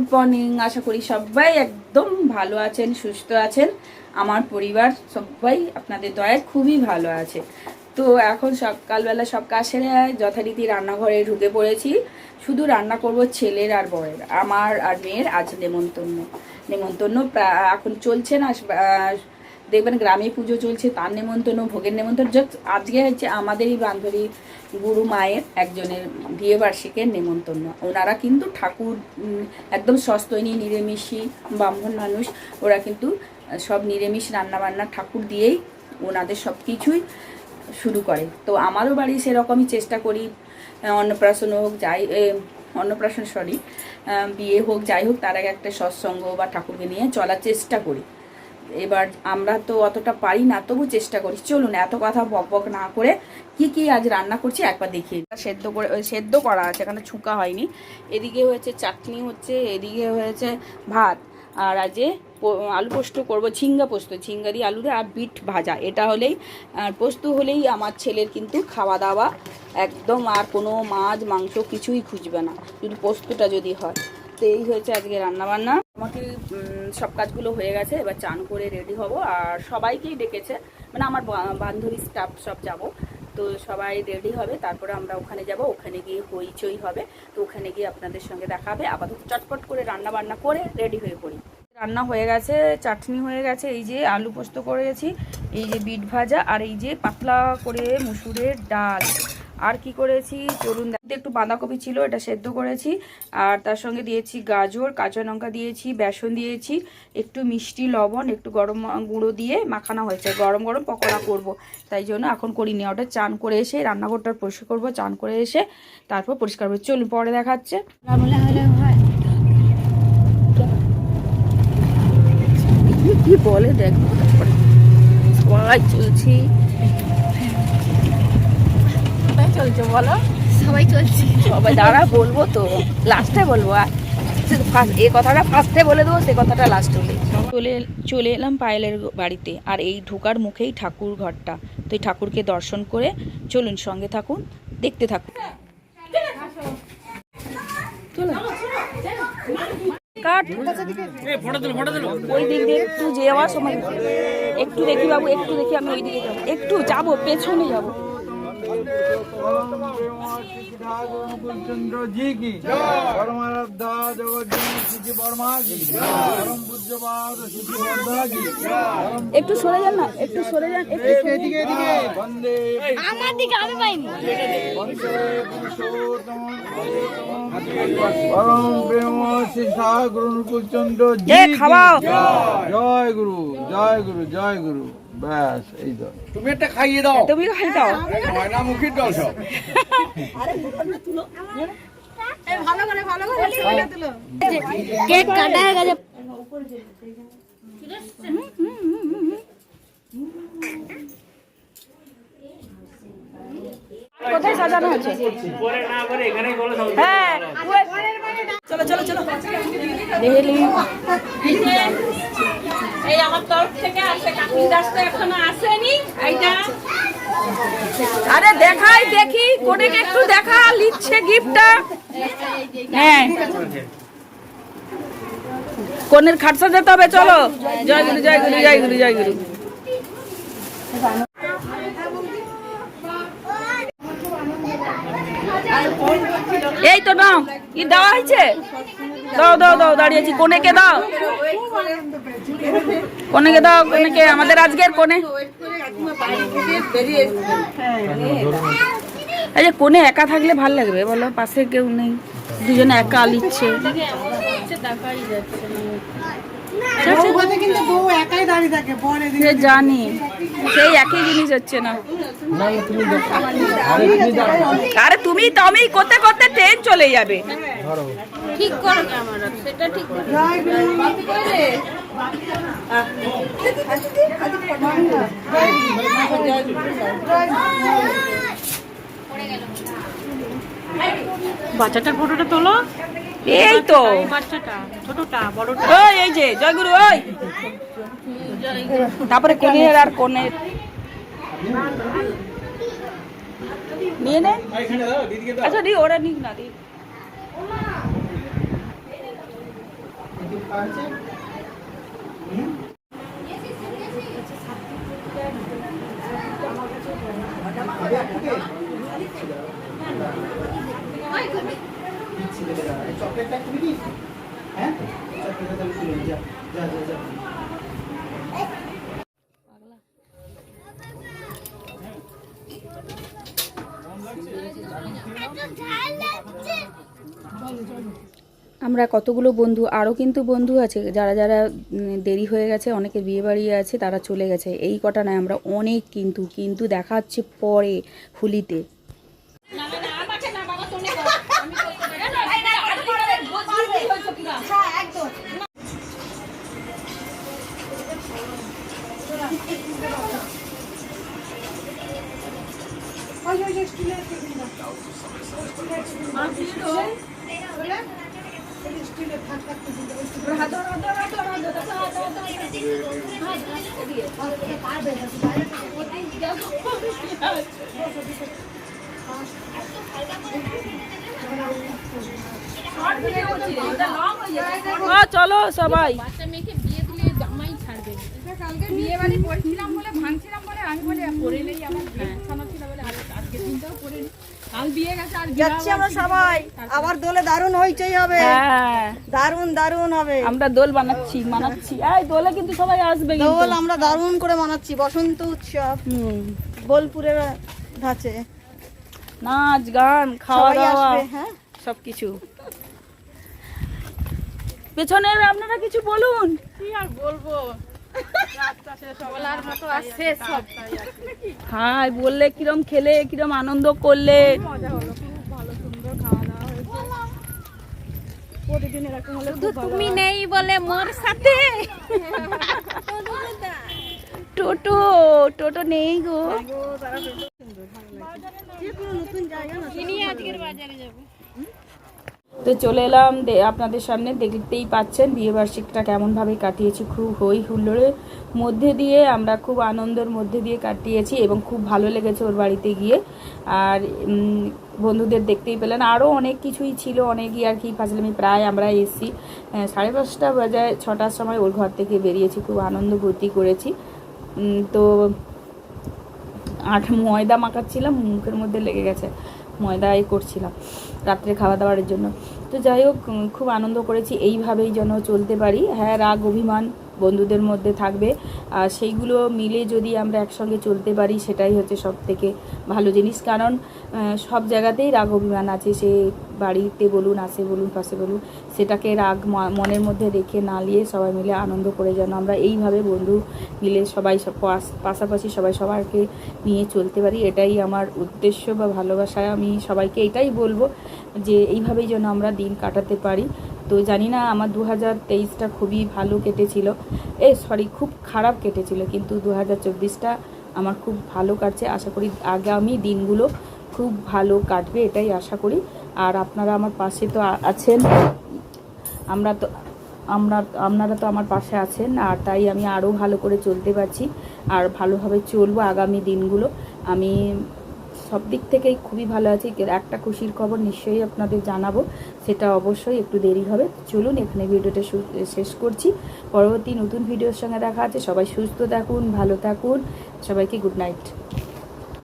Good morning, আশা করি সবাই একদম ভালো আছেন, সুস্থ আছেন। আমার পরিবার সবাই আপনাদের দয়ায় খুবই ভালো আছে। তো এখন সকালবেলা সব কাজ সেরে যথারীতি রান্নাঘরে ঢুকে পড়েছি। শুধু রান্না করব ছেলের আর বয়ের আমার আর মেয়ের আজ নেমন্তন্ন। নেমন্তন্ন এখন চলছে না দেখবেন গ্রামে পুজো চলছে, তার নেমন্তন্ন, ভোগের নেমন্তন্ন। Just আজকে হচ্ছে আমাদেরই বান্ধবী গুরু মায়ের একজনের বিয়ে বার্ষিকের নেমন্তন্ন। ওনারা কিন্তু ঠাকুর একদম সস্তৈনী, নিরামিষী, ব্রাহ্মণ মানুষ। ওরা কিন্তু সব নিরামিষ রান্নাবান্না ঠাকুর দিয়েই ওনাদের সব কিছুই শুরু করে। তো আমারও বাড়ি সেরকমই চেষ্টা করি অন্নপ্রাশন হোক, যাই অন্নপ্রাশন সরি বিয়ে হোক, যাই হোক, তার আগে একটা সৎসঙ্গ বা ঠাকুরকে নিয়ে চলার চেষ্টা করি। এবার আমরা তো অতটা পারি না, তবু চেষ্টা করি। চলুন, এত কথা বক বক না করে কি কি আজ রান্না করছি একবার দেখি সেদ্ধ করে সেদ্ধ করা আছে, এখানে ছুকা হয়নি। এদিকে হয়েছে চাটনি হচ্ছে, এদিকে হয়েছে ভাত। আর আজে আলু পোস্ত করব, ঝিঙ্গা পোস্ত, ঝিঙ্গা দিয়ে আলু আর বিট ভাজা। এটা হলেই, আর পোস্ত হলেই আমার ছেলের কিন্তু খাওয়া দাওয়া একদম আর কোনো মাছ, মাংস কিছুই খুঁজবে না, শুধু পোস্তটা যদি হয়। তো এই হয়েছে আজকে রান্নাবান্না। আমাকে সব কাজগুলো হয়ে গেছে, এবার চান করে রেডি হব। আর সবাইকেই ডেকেছে মানে আমার বান্ধবী স্টাফ সব যাব। তো সবাই রেডি হবে, তারপরে আমরা ওখানে যাব, ওখানে গিয়ে হইচই হবে। তো ওখানে গিয়ে আপনাদের সঙ্গে দেখা হবে। আপাতত চটপট করে রান্না বান্না করে রেডি হয়ে পড়ি। রান্না হয়ে গেছে, চাটনি হয়ে গেছে, এই যে আলু পোস্ত করেছি, এই যে বিট ভাজা, আর এই যে পাতলা করে মুসুরের ডাল। আর কি করেছি চলুন একটু বাঁধাকপি ছিল এটা সেদ্ধ করেছি আর তার সঙ্গে দিয়েছি গাজর কাঁচা লঙ্কা দিয়েছি বেসন দিয়েছি একটু মিষ্টি লবণ একটু গরম গুঁড়ো দিয়ে মাখানো হয়েছে গরম গরম পকোড়া করব তাই জন্য এখন করিনি ওটা চান করে এসে রান্নাঘরটা পরিষ্কার করব চান করে এসে তারপর পরিষ্কার করব চলুন পরে দেখাচ্ছে কি বলে দেখ চলছি চলছে বলো? সবাই চলছে। সবাই দাঁড়া বলব তো। লাস্টে বলব আর ফার্স্ট এ কথাটা ফার্স্টে বলে দেবো সে কথাটা লাস্ট হলে চলে চলে এলাম পায়েলের বাড়িতে আর এই ঢোকার মুখেই ঠাকুর ঘরটা। তো এই ঠাকুরকে দর্শন করে চলুন সঙ্গে থাকুন দেখতে থাকুন। কাট। ওই দিক দিয়ে একটু যাওয়ার সময় একটু দেখি বাবু একটু দেখি আমি ওই দিকে যাব। একটু যাব পেছনে যাব। চন্দ্র জি কি পরমারাধ্যা জগজ্জনী শিশি বর্মা কি পরম পূজ্যপাদ শিশি বর্ধা কি একটু সরে যান না একটু সরে যান একটু। বন্দে আমার দিকে আমি পাইনি বন্দে পুরুষোত্তম পরম প্রেম শিষা গুরু নকুলচন্দ্র জি কি জয় গুরু জয় গুরু জয় গুরু ব্যাস এই তো। তুমি একটা খাইয়ে দাও। তুমি খাই দাও। ময়না মুখির দল সব। ভালো করে ভালো করে কেক কাটা হয়ে গেছে। কোথায় সাজানো হচ্ছে? হ্যাঁ। চলো চলো এই আমার তরফ থেকে আসে কাকুর দাস তো এখনও আসেনি। এইটা। আরে দেখাই দেখি। কোনেকে একটু দেখা লিখছে গিফটটা। হ্যাঁ। কোনের খাট সাজাতে হবে চলো। জয় গুরু জয় গুরু জয় গুরু জয় গুরু এই তো নাও। কি দেওয়া হয়েছে? দাও দাও দাও দাঁড়িয়েছি কোনেকে দাও। কোনেকে দাও কোনেকে। আমাদের আজকের কোনে। এই যে কোনে একা থাকলে ভালো লাগবে বলো? পাশে কেউ নেই। দুজনে একা লিখছে। জানি। সেই একই জিনিস হচ্ছে না। আরে তুমি তুমি করতে করতে ট্রেন চলে যাবে। ঠিক করো ক্যামেরা সেটা ঠিক বাচ্চাটার ফটোটা তোলো। এই তো। এই যে, জয়গুরু, ওই। তারপরে কোনের আর কনের। নিয়ে নে। আচ্ছা দি, ওরা নিক না, দি। আছে হুম? হ্যাঁ? আমরা কতগুলো বন্ধু, আরও কিন্তু বন্ধু আছে, যারা যারা দেরি হয়ে গেছে অনেকের বিয়ে বাড়ি আছে, তারা চলে গেছে। এই কটা নয়, আমরা অনেক কিন্তু কিন্তু দেখা হচ্ছে পরে, হুলিতে। চলো সবাই। কালকে বিয়ে বাড়ি পড়ছিলাম বলে ভাঙছিলাম বলে আমি বলে পরে নেই আমার বিয়ে ছানা ছিল বলে আর আজকে দিনটাও পরে নি কাল বিয়ে গেছে আর যাচ্ছি আমরা সবাই। আবার দোলে দারুণ হইচই হবে। হ্যাঁ। দারুণ দারুণ হবে। আমরা দোল বানাচ্ছি মানাচ্ছি। এই দোলে কিন্তু সবাই আসবে দোল আমরা দারুণ করে মানাচ্ছি বসন্ত উৎসব হুম। বোলপুরের ধাঁচে। নাচ গান খাওয়া দাওয়া হ্যাঁ। সবকিছু। পেছনের আপনারা কিছু বলুন। কি আর বলব? হ্যাঁ বললে কিরম খেলে কিরম আনন্দ করলে। মজা হলো খুব ভালো সুন্দর খাওয়া দাওয়া হয়েছে প্রতিদিন এরকম হলে খুব ভালো তুমি নেই বলে মোর সাথে টোটো টোটো নেই গো তো চলে এলাম আপনাদের সামনে দেখতেই পাচ্ছেন বিয়ে বার্ষিকটা কেমনভাবে কাটিয়েছি খুব হই হুল্লোড়ের মধ্যে দিয়ে আমরা খুব আনন্দের মধ্যে দিয়ে কাটিয়েছি এবং খুব ভালো লেগেছে ওর বাড়িতে গিয়ে। আর বন্ধুদের দেখতেই পেলেন। আরও অনেক কিছুই ছিল অনেকই আর কি ফাজলামি। প্রায় আমরা এসছি আহ, সাড়ে পাঁচটা বাজায় ছটার সময় ওর ঘর থেকে বেরিয়েছি খুব আনন্দ ভর্তি করেছি। তো আট ময়দা মাখাচ্ছিলাম মুখের মধ্যে লেগে গেছে। ময়দা এ করছিলাম রাত্রে খাওয়া দাওয়ারের জন্য। তো যাই হোক খুব আনন্দ করেছি, এইভাবেই যেন চলতে পারি। হ্যাঁ রাগ, অভিমান বন্ধুদের মধ্যে থাকবে। আর সেইগুলো মিলে যদি আমরা একসঙ্গে চলতে পারি, সেটাই হচ্ছে সব থেকে ভালো জিনিস। কারণ সব জায়গাতেই রাগ অভিমান আছে। সে বাড়িতে বলুন, আসে বলুন, পাশে বলুন, সেটাকে রাগ মনের মধ্যে রেখে না নিয়ে সবাই মিলে আনন্দ করে যেন আমরা এইভাবে বন্ধু মিলে সবাই সব পাশ- পাশাপাশি সবাই সবাইকে নিয়ে চলতে পারি। এটাই আমার উদ্দেশ্য বা ভালোবাসায় আমি সবাইকে এটাই বলব যে, এইভাবেই যেন আমরা দিন কাটাতে পারি। তো জানি না, আমার দু হাজার তেইশটা খুবই ভালো কেটেছিল। এ সরি খুব খারাপ কেটেছিল, কিন্তু দু হাজার চব্বিশটা আমার খুব ভালো কাটছে। আশা করি আগামী দিনগুলো খুব ভালো কাটবে, এটাই আশা করি। আর আপনারা আমার পাশে তো আছেন। আমরা তো, আমরা, আপনারা তো আমার পাশে আছেন, আর তাই আমি আরও ভালো করে চলতে পারছি, আর ভালোভাবে চলবো আগামী দিনগুলো। আমি সব দিক থেকেই খুবই ভালো আছি। একটা খুশির খবর নিশ্চয়ই আপনাদের জানাব, সেটা অবশ্যই একটু দেরি হবে। চলুন, এখানে ভিডিওটা শেষ করছি। পরবর্তী নতুন ভিডিওর সঙ্গে দেখা আছে সবাই সুস্থ থাকুন, ভালো থাকুন। সবাইকে গুড নাইট।